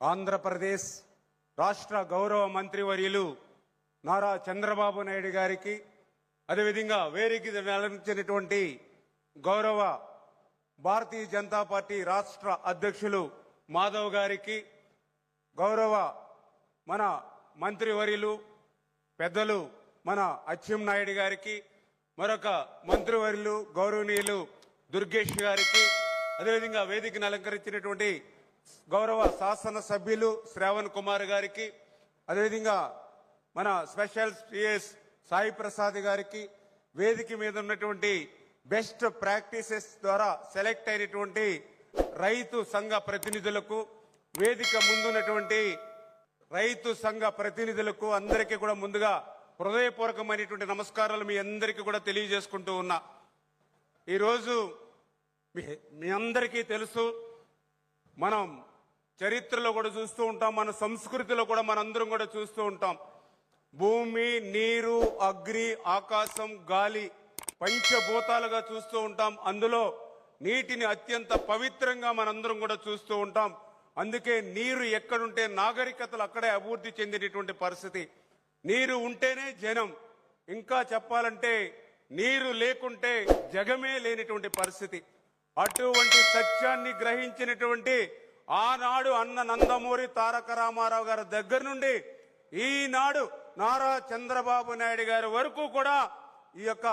ఆంధ్రప్రదేశ్ రాష్ట్ర గౌరవ మంత్రివర్యులు నారా చంద్రబాబు నాయుడు గారికి అదేవిధంగా వేరికి వెల్లడించినటువంటి గౌరవ భారతీయ జనతా పార్టీ రాష్ట్ర అధ్యక్షులు మాధవ్ గారికి గౌరవ మన మంత్రివర్యులు పెద్దలు మన అచ్చెం నాయుడు గారికి మరొక మంత్రివర్యులు గౌరవనీయులు దుర్గేష్ గారికి అదేవిధంగా వేదికను అలంకరించినటువంటి గౌరవ శాసన సభ్యులు శ్రావణ్ కుమార్ గారికి అదేవిధంగా మన స్పెషల్ సిఎస్ సాయి ప్రసాద్ గారికి వేదిక మీద ఉన్నటువంటి బెస్ట్ ప్రాక్టీసెస్ ద్వారా సెలెక్ట్ అయినటువంటి రైతు సంఘ ప్రతినిధులకు వేదిక ముందున్నటువంటి రైతు సంఘ ప్రతినిధులకు అందరికీ కూడా ముందుగా హృదయపూర్వకమైనటువంటి నమస్కారాలు మీ అందరికీ కూడా తెలియజేసుకుంటూ ఉన్నా. ఈరోజు మీ అందరికీ తెలుసు మనం చరిత్రలో కూడా చూస్తూ ఉంటాం మన సంస్కృతిలో కూడా మనందరం కూడా చూస్తూ ఉంటాం. భూమి నీరు అగ్ని ఆకాశం గాలి పంచభూతాలుగా చూస్తూ ఉంటాం. అందులో నీటిని అత్యంత పవిత్రంగా మనందరం కూడా చూస్తూ ఉంటాం. అందుకే నీరు ఎక్కడుంటే నాగరికతలు అక్కడే అభివృద్ధి చెందినటువంటి పరిస్థితి. నీరు ఉంటేనే జనం. ఇంకా చెప్పాలంటే నీరు లేకుంటే జగమే లేనిటువంటి పరిస్థితి. అటువంటి సత్యాన్ని గ్రహించినటువంటి ఆనాడు అన్న నందమూరి తారక రామారావు గారి దగ్గర నుండి ఈనాడు నారా చంద్రబాబు నాయుడు గారి వరకు కూడా ఈ యొక్క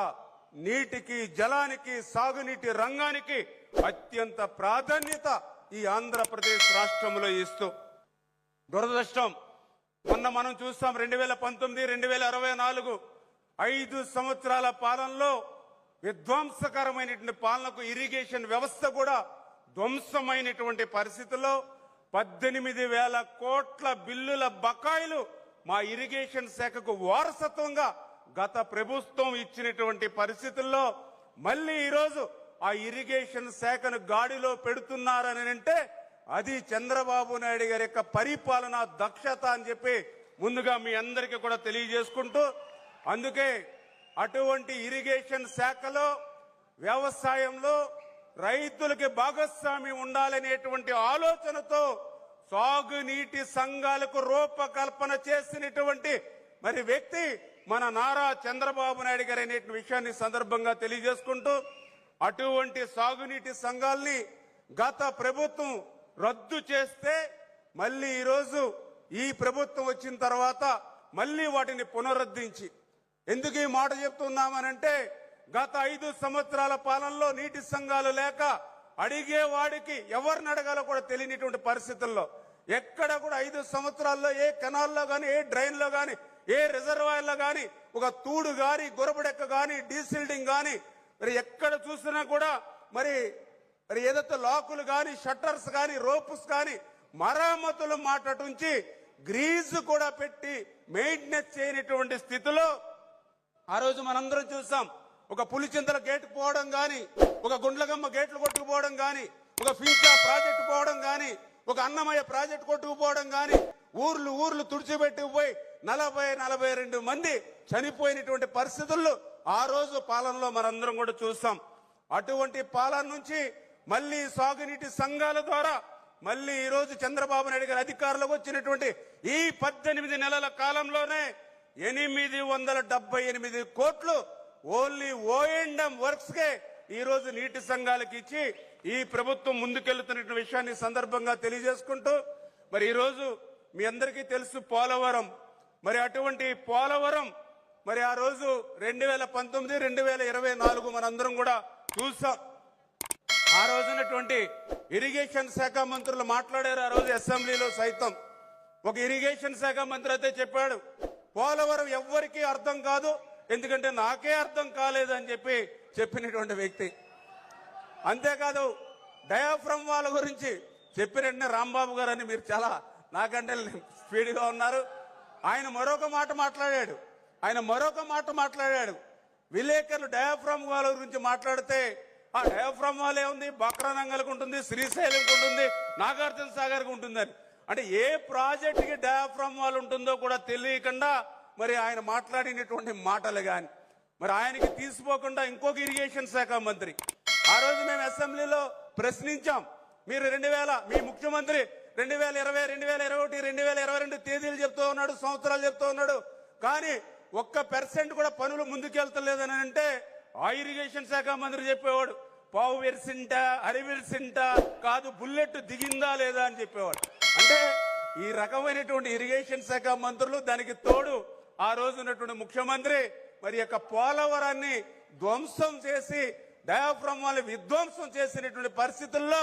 నీటికి జలానికి సాగునీటి రంగానికి అత్యంత ప్రాధాన్యత ఈ ఆంధ్రప్రదేశ్ రాష్ట్రంలో ఇస్తూ. దురదృష్టం మొన్న మనం చూస్తాం రెండు వేల పంతొమ్మిది రెండు వేల అరవై నాలుగు ఐదు సంవత్సరాల పాలనలో విధ్వంసకరమైనటువంటి పాలనకు ఇరిగేషన్ వ్యవస్థ కూడా ధ్వంసమైనటువంటి పరిస్థితుల్లో పద్దెనిమిది వేల కోట్ల బిల్లుల బకాయిలు మా ఇరిగేషన్ శాఖకు వారసత్వంగా గత ప్రభుత్వం ఇచ్చినటువంటి పరిస్థితుల్లో మళ్ళీ ఈరోజు ఆ ఇరిగేషన్ శాఖను గాడిలో పెడుతున్నారని అంటే అది చంద్రబాబు నాయుడు గారి యొక్క పరిపాలన దక్షత అని చెప్పి ముందుగా మీ అందరికీ కూడా తెలియజేసుకుంటూ అందుకే అటువంటి ఇరిగేషన్ శాఖలో వ్యవసాయంలో రైతులకి భాగస్వామి ఉండాలనేటువంటి ఆలోచనతో సాగునీటి సంఘాలకు రూపకల్పన చేసినటువంటి మరి వ్యక్తి మన నారా చంద్రబాబు నాయుడు గారు అనే విషయాన్ని సందర్భంగా తెలియజేసుకుంటూ అటువంటి సాగునీటి సంఘాల్ని గత ప్రభుత్వం రద్దు చేస్తే మళ్ళీ ఈరోజు ఈ ప్రభుత్వం వచ్చిన తర్వాత మళ్ళీ వాటిని పునరుద్ధరించి ఎందుకు ఈ మాట చెప్తున్నామనంటే గత ఐదు సంవత్సరాల పాలనలో నీటి సంఘాలు లేక అడిగే వాడికి ఎవరిని అడగాలో కూడా తెలియనిటువంటి పరిస్థితుల్లో ఎక్కడ కూడా ఐదు సంవత్సరాల్లో ఏ కెనాల్లో కానీ ఏ డ్రైన్లో కానీ ఏ రిజర్వాయర్లో కానీ ఒక తూడు కానీ గురబడెక్క కానీ డీసిల్డింగ్ కానీ మరి ఎక్కడ చూసినా కూడా మరి మరి ఏదైతే లాకులు కానీ షట్టర్స్ కానీ రోప్స్ కానీ మరామతులు మాటటుంచి గ్రీజు కూడా పెట్టి మెయింటెనెన్స్ చేయనటువంటి స్థితిలో ఆ రోజు మనందరం చూసాం. ఒక పులిచింతల గేట్ పోవడం కానీ ఒక గుండ్లగమ్మ గేట్లు కొట్టుకుపోవడం కానీ ఒక ఫింకా ప్రాజెక్ట్ పోవడం కానీ ఒక అన్నమయ్య ప్రాజెక్ట్ కొట్టుకుపోవడం కానీ ఊర్లు ఊర్లు తుడిచిపెట్టుకుపోయి నలభై నలభై రెండు మంది చనిపోయినటువంటి పరిస్థితుల్లో ఆ రోజు పాలనలో మనందరం కూడా చూస్తాం అటువంటి పాలన నుంచి మళ్ళీ సాగునీటి సంఘాల ద్వారా మళ్ళీ ఈ రోజు చంద్రబాబు నాయుడు గారి అధికారంలోకి వచ్చినటువంటి ఈ పద్దెనిమిది నెలల కాలంలోనే ఎనిమిది వందల డెబ్బై ఎనిమిది కోట్లు ఓన్లీ ఓఎండ్ఎం వర్క్స్ కే ఈ రోజు నీటి సంఘాలకు ఇచ్చి ఈ ప్రభుత్వం ముందుకెళ్తున్న విషయాన్ని సందర్భంగా తెలియజేసుకుంటూ మరి ఈ రోజు మీ అందరికీ తెలుసు పోలవరం. మరి అటువంటి పోలవరం మరి ఆ రోజు రెండు వేల పంతొమ్మిది రెండు వేల ఇరవై నాలుగు మనందరం కూడా చూసాం. ఆ రోజునటువంటి ఇరిగేషన్ శాఖ మంత్రులు మాట్లాడారు ఆ రోజు అసెంబ్లీలో సైతం. ఒక ఇరిగేషన్ శాఖ మంత్రి అయితే చెప్పాడు పోలవరం ఎవ్వరికీ అర్థం కాదు. ఎందుకంటే నాకే అర్థం కాలేదని చెప్పి చెప్పినటువంటి వ్యక్తి. అంతేకాదు డయాఫ్రమ్ వాళ్ళ గురించి చెప్పిన రాంబాబు గారు అని మీరు చాలా నాకంటే స్పీడ్గా ఉన్నారు. ఆయన మరొక మాట మాట్లాడాడు. ఆయన మరొక మాట మాట్లాడాడు. విలేకరులు డయాఫ్రమ్ వాళ్ళ గురించి మాట్లాడితే ఆ డయాఫ్రమ్ వాళ్ళే ఉంది బక్రానంగల్కి ఉంటుంది శ్రీశైలంకి ఉంటుంది నాగార్జున సాగర్కి ఉంటుందని. అంటే ఏ ప్రాజెక్టుకి డయాఫ్రామ్ వాల్ ఉంటుందో కూడా తెలియకుండా మరి ఆయన మాట్లాడినటువంటి మాటలు కానీ మరి ఆయనకి తీసుకోకుండా ఇంకొక ఇరిగేషన్ శాఖ మంత్రి. ఆ రోజు మేము అసెంబ్లీలో ప్రశ్నించాం. మీరు రెండు వేల మీ ముఖ్యమంత్రి రెండు వేల ఇరవై రెండు వేల ఇరవై ఒకటి రెండు వేల ఇరవై రెండు తేదీలు చెప్తూ ఉన్నాడు సంవత్సరాలు చెప్తూ ఉన్నాడు. కానీ ఒక్క పర్సెంట్ కూడా పనులు ముందుకెళ్తలేదని అంటే ఆ ఇరిగేషన్ శాఖ మంత్రి చెప్పేవాడు. పావు వెరిసింట అరి వెరిసింట కాదు బుల్లెట్ దిగిందా లేదా అని చెప్పేవాడు. అంటే ఈ రకమైనటువంటి ఇరిగేషన్ శాఖ మంత్రులు దానికి తోడు ఆ రోజు ఉన్నటువంటి ముఖ్యమంత్రి మరి యొక్క పోలవరాన్ని ధ్వంసం చేసి డయాఫ్రమ్ వాళ్ళని విధ్వంసం చేసినటువంటి పరిస్థితుల్లో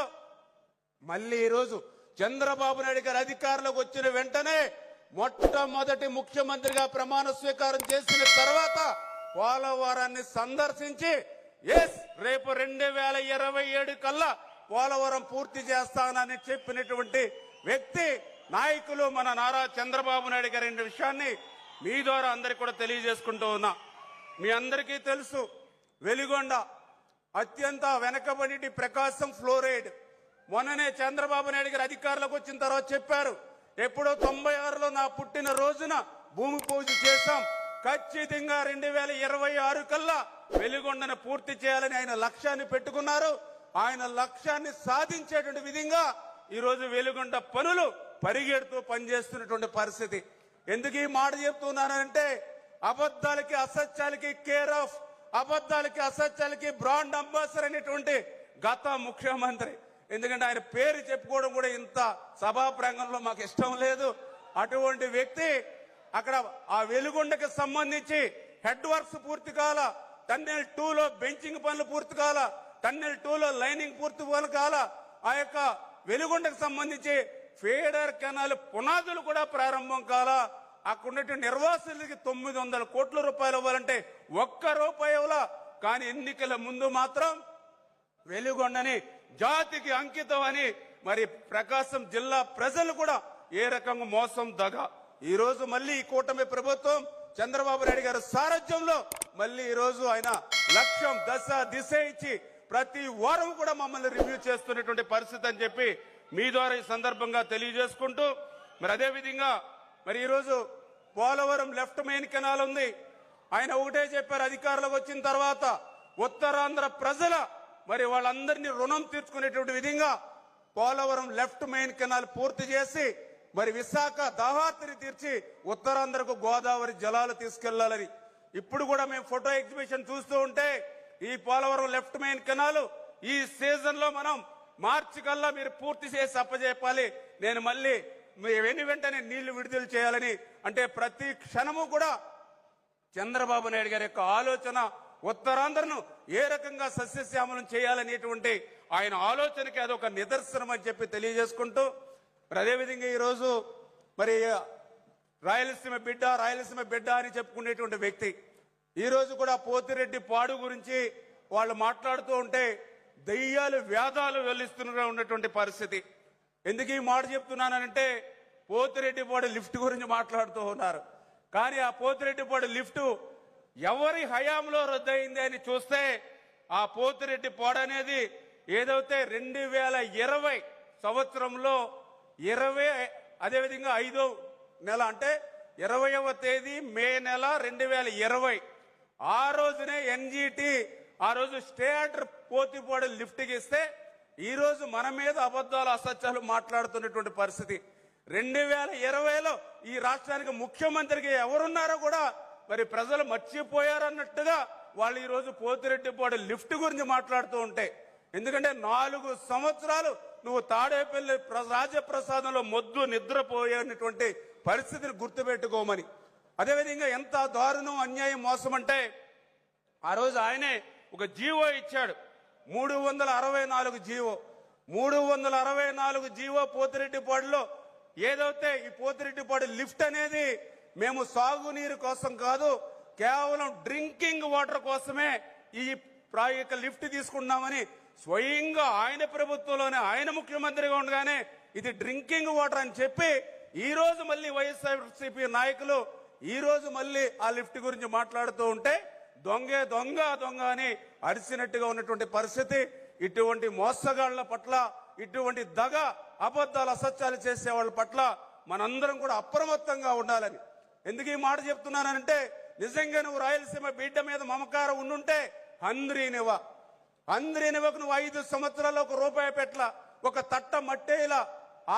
మళ్ళీ ఈరోజు చంద్రబాబు నాయుడు గారు అధికారంలోకి వచ్చిన వెంటనే మొట్టమొదటి ముఖ్యమంత్రిగా ప్రమాణ స్వీకారం చేసిన తర్వాత పోలవరాన్ని సందర్శించి ఎస్ రేపు రెండు వేల ఇరవై ఏడు కల్లా పోలవరం పూర్తి చేస్తానని చెప్పినటువంటి వ్యక్తి నాయకులు మన నారా చంద్రబాబు నాయుడు గారి విషయాన్ని మీ ద్వారా అందరికి కూడా తెలియజేసుకుంటూ ఉన్నా. మీ అందరికీ తెలుసు వెలిగొండ అత్యంత వెనకబడి ప్రకాశం ఫ్లోరైడ్. మొన్ననే చంద్రబాబు నాయుడు గారు అధికారులకు వచ్చిన తర్వాత చెప్పారు ఎప్పుడో తొంభై ఆరులో నా పుట్టిన రోజున భూమి పూజ చేశాం. ఖచ్చితంగా రెండు వేల ఇరవై ఆరు కల్లా వెలిగొండను పూర్తి చేయాలని ఆయన లక్ష్యాన్ని పెట్టుకున్నారు. ఆయన లక్ష్యాన్ని సాధించేటువంటి విధంగా ఈరోజు వెలుగొండ పనులు పరిగెడుతూ పనిచేస్తున్నటువంటి పరిస్థితి. ఎందుకు ఈ మాట చెప్తున్నానంటే అబద్ధాలకి అసత్యాలకి కేర్ ఆఫ్ అబద్ధాలకి అసత్యాలకి బ్రాండ్ అంబాసిడర్ అనేటువంటి గత ముఖ్యమంత్రి. ఎందుకంటే ఆయన పేరు చెప్పుకోవడం కూడా ఇంత సభా ప్రాంగంలో మాకు ఇష్టం లేదు. అటువంటి వ్యక్తి అక్కడ ఆ వెలుగొండకి సంబంధించి హెడ్ వర్క్స్ పూర్తి కాల టన్నెల్ టూలో బెంచింగ్ పనులు పూర్తి కాల టన్నెల్ టూలో లైనింగ్ పూర్తి పనులు కాల ఆ యొక్క వెలుగొండకు సంబంధించి ఫేడర్ కెనాల్ పునాదులు కూడా ప్రారంభం కాల. అక్కడ ఉన్నటువంటి తొమ్మిది వందల కోట్ల రూపాయలు ఇవ్వాలంటే ఒక్క రూపాయి ఇవ్వాల. కానీ ఎన్నికల ముందు మాత్రం వెలుగొండని జాతికి అంకితం అని మరి ప్రకాశం జిల్లా ప్రజలు కూడా ఏ రకంగా మోసం దగ. ఈ రోజు మళ్ళీ ఈ కూటమి ప్రభుత్వం చంద్రబాబు నాయుడు గారు సారథ్యంలో మళ్ళీ ఈ రోజు ఆయన లక్ష్యం దశ దిశ ఇచ్చి ప్రతి వారం కూడా మమ్మల్ని రివ్యూ చేస్తున్నటువంటి పరిస్థితి అని చెప్పి మీ ద్వారా ఈ సందర్భంగా తెలియజేసుకుంటూ మరి అదే విధంగా మరి ఈరోజు పోలవరం లెఫ్ట్ మెయిన్ కెనాల్ ఉంది. ఆయన ఒకటే చెప్పారు అధికారులకు వచ్చిన తర్వాత ఉత్తరాంధ్ర ప్రజల మరి వాళ్ళందరినీ రుణం తీర్చుకునేటువంటి విధంగా పోలవరం లెఫ్ట్ మెయిన్ కెనాల్ పూర్తి చేసి మరి విశాఖ దాహాత్రి తీర్చి ఉత్తరాంధ్రకు గోదావరి జలాలు తీసుకెళ్ళాలని. ఇప్పుడు కూడా మేము ఫోటో ఎగ్జిబిషన్ చూస్తూ ఉంటే ఈ పోలవరం లెఫ్ట్ మెయిన్ కెనాల్ ఈ సీజన్లో మనం మార్చి కల్లా మీరు పూర్తి చేసి అప్పజెప్పాలి. నేను మళ్ళీ వెని వెంటనే నీళ్ళు విడుదల చేయాలని. అంటే ప్రతి క్షణము కూడా చంద్రబాబు నాయుడు గారి యొక్క ఆలోచన ఉత్తరాంధ్రను ఏ రకంగా సస్యశ్యామలం చేయాలనేటువంటి ఆయన ఆలోచనకి అదొక నిదర్శనం అని చెప్పి తెలియజేసుకుంటూ మరి అదేవిధంగా ఈరోజు మరి రాయలసీమ బిడ్డ రాయలసీమ బిడ్డ అని చెప్పుకునేటువంటి వ్యక్తి ఈరోజు కూడా పోతిరెడ్డి పాడు గురించి వాళ్ళు మాట్లాడుతూ ఉంటే దయ్యాలు వేదాలు వెల్లిస్తున్న ఉన్నటువంటి పరిస్థితి. ఎందుకు ఈ మాట చెప్తున్నానంటే పోతిరెడ్డి పాడు లిఫ్ట్ గురించి మాట్లాడుతూ ఉన్నారు. కానీ ఆ పోతిరెడ్డి పాడు లిఫ్ట్ ఎవరి హయాంలో రద్దయింది అని చూస్తే ఆ పోతిరెడ్డి పాడు అనేది ఏదైతే రెండు వేల ఇరవై సంవత్సరంలో ఇరవై అదేవిధంగా ఐదో నెల అంటే ఇరవైవ తేదీ మే నెల రెండు వేల ఇరవై. ఆ రోజునే ఎన్జిటి ఆ రోజు స్టేట్ ఆర్డర్ పోతిపోడు లిఫ్ట్కి ఇస్తే ఈరోజు మన మీద అబద్ధాలు అసత్యాలు మాట్లాడుతున్నటువంటి పరిస్థితి. రెండు వేల ఇరవైలో ఈ రాష్ట్రానికి ముఖ్యమంత్రికి ఎవరున్నారో కూడా మరి ప్రజలు మర్చిపోయారన్నట్టుగా వాళ్ళు ఈరోజు పోతిరెడ్డిపాడు లిఫ్ట్ గురించి మాట్లాడుతూ ఉంటే. ఎందుకంటే నాలుగు సంవత్సరాలు నువ్వు తాడేపల్లి రాజప్రసాదంలో మొద్దు నిద్రపోయేటువంటి పరిస్థితిని గుర్తుపెట్టుకోమని. అదేవిధంగా ఎంత దారుణం అన్యాయం మోసం అంటే ఆ రోజు ఆయనే ఒక జీవో ఇచ్చాడు. మూడు వందల అరవై నాలుగు జీవో. మూడు వందల అరవై నాలుగు జీవో పోతిరెడ్డిపాడులో ఏదైతే ఈ పోతిరెడ్డిపాడు లిఫ్ట్ అనేది మేము సాగునీరు కోసం కాదు కేవలం డ్రింకింగ్ వాటర్ కోసమే ఈ ప్రా- యొక్క లిఫ్ట్ తీసుకున్నామని స్వయంగా ఆయన ప్రభుత్వంలోనే ఆయన ముఖ్యమంత్రిగా ఉండగానే ఇది డ్రింకింగ్ వాటర్ అని చెప్పి ఈ రోజు మళ్ళీ వైఎస్ఆర్సీపీ నాయకులు ఈ రోజు మళ్ళీ ఆ లిఫ్ట్ గురించి మాట్లాడుతూ ఉంటే దొంగే దొంగ దొంగ అని అరిసినట్టుగా ఉన్నటువంటి పరిస్థితి ఇటువంటి మోసగాళ్ళ పట్ల ఇటువంటి దగ అబద్ధాలు అసత్యాలు చేసే వాళ్ళ పట్ల మనందరం కూడా అప్రమత్తంగా ఉండాలని. ఎందుకు ఈ మాట చెప్తున్నానంటే నిజంగా నువ్వు రాయలసీమ బిడ్డ మీద మమకారం ఉండుంటే హంద్రీనివా అందరినవకు నువ్వు ఐదు సంవత్సరాలు ఒక రూపాయి పెట్ల ఒక తట్ట మట్టేలా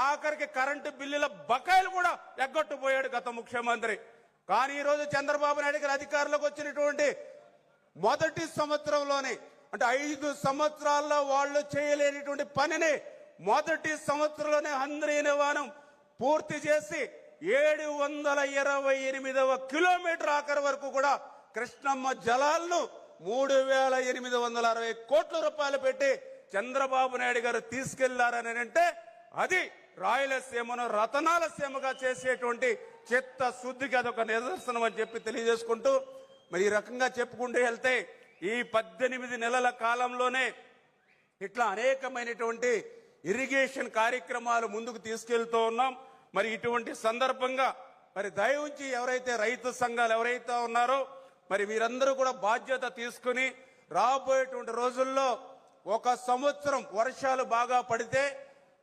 ఆఖరికి కరెంటు బిల్లుల బకాయిలు కూడా ఎగ్గొట్టుపోయాడు గత ముఖ్యమంత్రి. కానీ ఈ రోజు చంద్రబాబు నాయుడు గారు అధికారంలోకి వచ్చినటువంటి మొదటి సంవత్సరంలోనే అంటే ఐదు సంవత్సరాల్లో వాళ్ళు చేయలేనిటువంటి పనిని మొదటి సంవత్సరంలోనే అంద్రీనివానం పూర్తి చేసి ఏడు వందల ఇరవై ఎనిమిదవ కిలోమీటర్ ఆఖరి వరకు కూడా కృష్ణమ్మ జలాలను మూడు వేల ఎనిమిది వందల అరవై కోట్ల రూపాయలు పెట్టి చంద్రబాబు నాయుడు గారు తీసుకెళ్ళారని అంటే అది రాయలసీమను రతనాల సీమగా చేసేటువంటి చిత్త శుద్ధికి అదొక నిదర్శనం అని చెప్పి తెలియజేసుకుంటూ మరి ఈ రకంగా చెప్పుకుంటూ వెళ్తే ఈ పద్దెనిమిది నెలల కాలంలోనే ఇట్లా అనేకమైనటువంటి ఇరిగేషన్ కార్యక్రమాలు ముందుకు తీసుకెళ్తూ ఉన్నాం. మరి ఇటువంటి సందర్భంగా మరి దయ ఉంచి ఎవరైతే రైతు సంఘాలు ఎవరైతే ఉన్నారో మరి మీరందరూ కూడా బాధ్యత తీసుకుని రాబోయేటువంటి రోజుల్లో ఒక సంవత్సరం వర్షాలు బాగా పడితే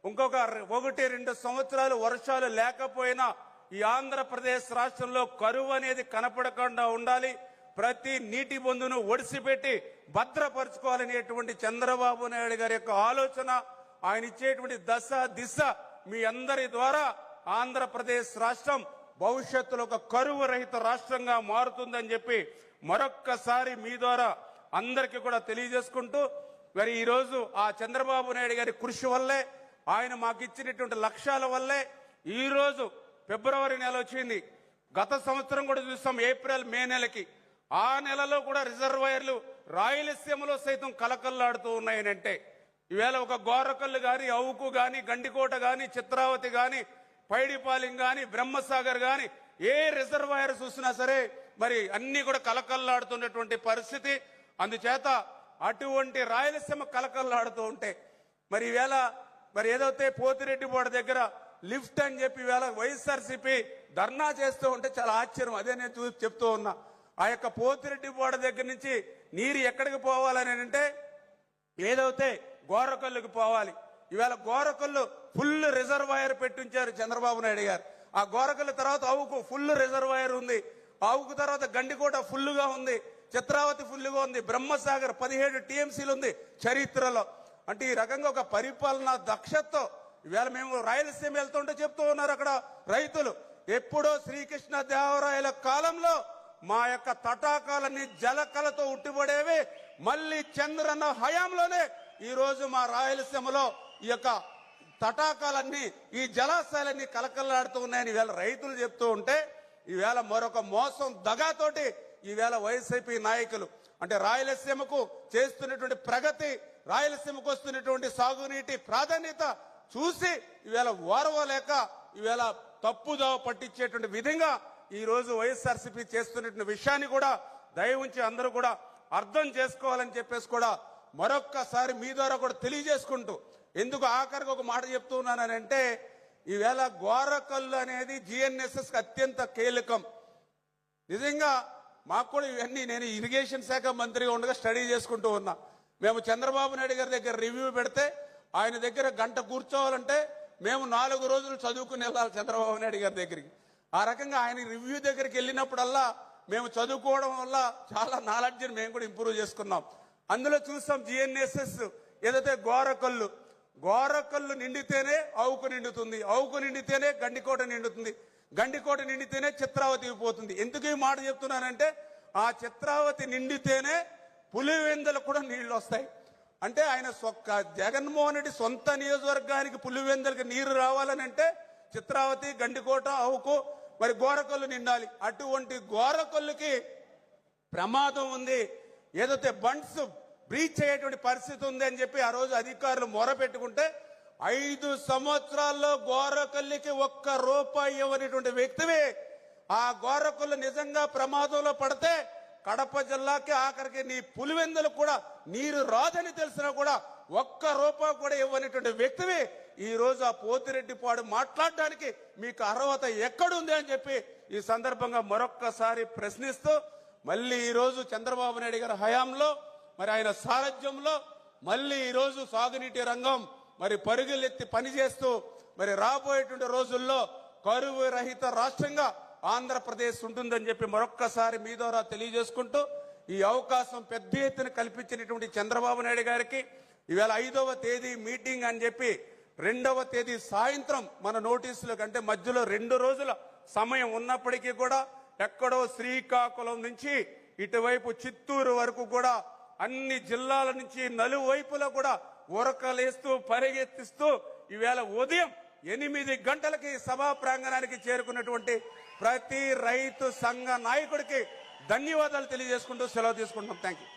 ఇంకొక ఒకటి రెండు సంవత్సరాలు వర్షాలు లేకపోయినా ఈ ఆంధ్రప్రదేశ్ రాష్ట్రంలో కరువు అనేది కనపడకుండా ఉండాలి. ప్రతి నీటి బొందును ఒడిసిపెట్టి భద్రపరచుకోవాలనేటువంటి చంద్రబాబు నాయుడు గారి యొక్క ఆలోచన ఆయన ఇచ్చేటువంటి దశ దిశ మీ అందరి ద్వారా ఆంధ్రప్రదేశ్ రాష్ట్రం భవిష్యత్తులో ఒక కరువు రహిత రాష్ట్రంగా మారుతుందని చెప్పి మరొక్కసారి మీ ద్వారా అందరికీ కూడా తెలియజేసుకుంటూ మరి ఈరోజు ఆ చంద్రబాబు నాయుడు గారి కృషి వల్లే ఆయన మాకు ఇచ్చినటువంటి లక్ష్యాల వల్లే ఈరోజు ఫిబ్రవరి నెల వచ్చింది. గత సంవత్సరం కూడా చూస్తాం ఏప్రిల్ మే నెలకి. ఆ నెలలో కూడా రిజర్వాయర్లు రాయలసీమలో సైతం కలకల్లాడుతూ ఉన్నాయనంటే. ఈవేళ ఒక గోరకల్లు గాని అవుకు గాని గండికోట గాని చిత్రావతి గాని పైడిపాలెం కానీ బ్రహ్మసాగర్ కానీ ఏ రిజర్వాయర్ చూసినా సరే మరి అన్ని కూడా కలకల్లాడుతున్నటువంటి పరిస్థితి. అందుచేత అటువంటి రాయలసీమ కలకల్లాడుతూ ఉంటే మరి ఈవేళ మరి ఏదైతే పోతిరెడ్డిపాడు దగ్గర లిఫ్ట్ అని చెప్పి ఈవేళ వైఎస్ఆర్సీపీ ధర్నా చేస్తూ ఉంటే చాలా ఆశ్చర్యం. అదే నేను చూసి చెప్తూ ఉన్నా. ఆ యొక్క పోతిరెడ్డిపాడు దగ్గర నుంచి నీరు ఎక్కడికి పోవాలని అంటే ఏదైతే గోరకల్లుకి పోవాలి ఇవాళ గోరకల్లు ఫుల్ రిజర్వాయర్ పెట్టించారు చంద్రబాబు నాయుడు గారు. ఆ గోరకల్లు తర్వాత ఆవుకు ఫుల్ రిజర్వాయర్ ఉంది. ఆవుకు తర్వాత గండికోట ఫుల్గా ఉంది. చిత్రావతి ఫుల్గా ఉంది. బ్రహ్మసాగర్ పదిహేడు టీఎంసీలు ఉంది చరిత్రలో. అంటే ఈ రకంగా ఒక పరిపాలన దక్షతతో ఇవాళ మేము రాయలసీమ వెళ్తుంటే చెప్తూ ఉన్నారు అక్కడ రైతులు. ఎప్పుడో శ్రీకృష్ణ దేవరాయల కాలంలో మా యొక్క తటాకాలన్నీ జలకలతో ఉట్టిపడేవి మళ్ళీ చంద్రన్న హయాంలోనే ఈ రోజు మా రాయలసీమలో ఈ యొక్క తటాకాలన్నీ ఈ జలాశయాలన్నీ కలకల్లాడుతూ ఉన్నాయని ఈవేళ రైతులు చెప్తూ ఉంటే ఈవేళ మరొక మోసం దగాతోటి ఈవేళ వైసీపీ నాయకులు. అంటే రాయలసీమకు చేస్తున్నటువంటి ప్రగతి రాయలసీమకు వస్తున్నటువంటి సాగునీటి ప్రాధాన్యత చూసి ఈవేళ ఓర్వలేక ఈవేళ తప్పుదోవ పట్టించేటువంటి విధంగా ఈరోజు వైఎస్ఆర్సీపీ చేస్తున్నటువంటి విషయాన్ని కూడా దయ ఉంచి అందరూ కూడా అర్థం చేసుకోవాలని చెప్పేసి కూడా మరొక్కసారి మీ ద్వారా కూడా తెలియజేసుకుంటూ ఎందుకు ఆఖరికి ఒక మాట చెప్తున్నానంటే ఈవేళ గోరకల్లు అనేది జిఎన్ఎస్ఎస్ అత్యంత కీలకం. నిజంగా మాకు కూడా ఇవన్నీ నేను ఇరిగేషన్ శాఖ మంత్రిగా ఉండగా స్టడీ చేసుకుంటూ ఉన్నా. మేము చంద్రబాబు నాయుడు గారి దగ్గర రివ్యూ పెడితే ఆయన దగ్గర గంట కూర్చోవాలంటే మేము నాలుగు రోజులు చదువుకుని వెళ్ళాలి చంద్రబాబు నాయుడు గారి దగ్గరికి. ఆ రకంగా ఆయన రివ్యూ దగ్గరికి వెళ్ళినప్పుడల్లా మేము చదువుకోవడం వల్ల చాలా నాలెడ్జ్ని మేము కూడా ఇంప్రూవ్ చేసుకున్నాం. అందులో చూస్తాం జిఎన్ఎస్ఎస్ ఏదైతే గోరకల్లు గోరకల్లు నిండితేనే అవుకు నిండుతుంది అవుకు నిండితేనే గండికోట నిండుతుంది గండికోట నిండితేనే చిత్రావతి పోతుంది. ఎందుకు ఈ మాట చెప్తున్నానంటే ఆ చిత్రావతి నిండితేనే పులివెందులకు కూడా నీళ్ళు వస్తాయి అంటే ఆయన సొక్క జగన్మోహన్ రెడ్డి సొంత నియోజకవర్గానికి పులివెందులకు నీరు రావాలని అంటే చిత్రావతి గండికోట అవుకు మరి గోరకల్లు నిండాలి. అటువంటి గోరకల్లుకి ప్రమాదం ఉంది. ఏదైతే బండ్స్ బ్రీచ్ అయ్యేటువంటి పరిస్థితి ఉంది అని చెప్పి ఆ రోజు అధికారులు మొర పెట్టుకుంటే ఐదు సంవత్సరాల్లో గోరకల్లికి ఒక్క రూపాయి ఇవ్వనటువంటి వ్యక్తివి ఆ గోరకల్లు నిజంగా ప్రమాదంలో పడితే కడప జిల్లాకి ఆఖరికి నీ పులివెందులు కూడా నీరు రాదని తెలిసినా కూడా ఒక్క రూపాయి కూడా ఇవ్వనటువంటి వ్యక్తివి ఈ రోజు ఆ పోతిరెడ్డిపాడు మాట్లాడడానికి మీకు అర్హత ఎక్కడుంది అని చెప్పి ఈ సందర్భంగా మరొక్కసారి ప్రశ్నిస్తూ మళ్ళీ ఈరోజు చంద్రబాబు నాయుడు గారి హయాంలో మరి ఆయన సారథ్యంలో మళ్ళీ ఈరోజు సాగునీటి రంగం మరి పరుగులెత్తి పనిచేస్తూ మరి రాబోయేటువంటి రోజుల్లో కరువు రహిత రాష్ట్రంగా ఆంధ్రప్రదేశ్ ఉంటుందని చెప్పి మరొక్కసారి మీ ద్వారా తెలియజేసుకుంటూ ఈ అవకాశం పెద్ద ఎత్తున కల్పించినటువంటి చంద్రబాబు నాయుడు గారికి ఈవేళ ఐదవ తేదీ మీటింగ్ అని చెప్పి రెండవ తేదీ సాయంత్రం మన నోటీసుల కంటే మధ్యలో రెండు రోజుల సమయం ఉన్నప్పటికీ కూడా ఎక్కడో శ్రీకాకుళం నుంచి ఇటువైపు చిత్తూరు వరకు కూడా అన్ని జిల్లాల నుంచి నలువైపులా కూడా ఉరకలేస్తూ పరిగెత్తిస్తూ ఈవేళ ఉదయం ఎనిమిది గంటలకి సభా ప్రాంగణానికి చేరుకున్నటువంటి ప్రతి రైతు సంఘ నాయకుడికి ధన్యవాదాలు తెలియజేసుకుంటూ సెలవు తీసుకుంటున్నాం. Thank you